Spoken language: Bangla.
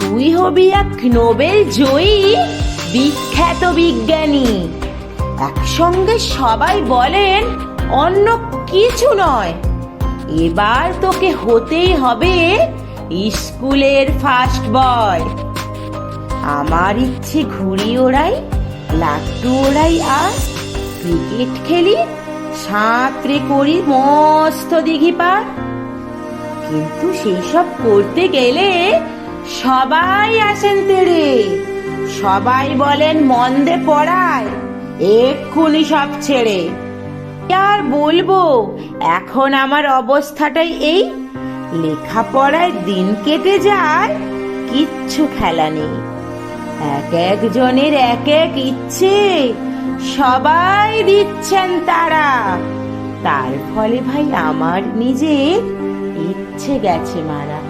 তুই হবি এক নোবেল জয়ী, বিখ্যাত বিজ্ঞানী। একসঙ্গে সবাই বলেন, অন্য কিছু নয়। এবার তোকে হতেই হবে স্কুলের ফার্স্ট বয়। আমার ইচ্ছে ঘুড়ি ওড়াই লাট্টু ওড়াই, আর ক্রিকেট খেলি, সাঁতরে করি মস্ত দিঘি পার কিন্তু সেই সব করতে গেলে সবাই আসেন তেড়ে। সবাই বলেন, মন্দে পড়ায়, এক্ষুনি সব ছেড়ে। আর বলব, এখন আমার অবস্থাটাই এই। লেখাপড়ায় দিন কেটে যায়, কিচ্ছু খেলা নেই। এক একজনের এক এক ইচ্ছে, সবাই দিচ্ছেন তারা। তার ফলে ভাই, আমার নিজের ইচ্ছে গেছে মারা।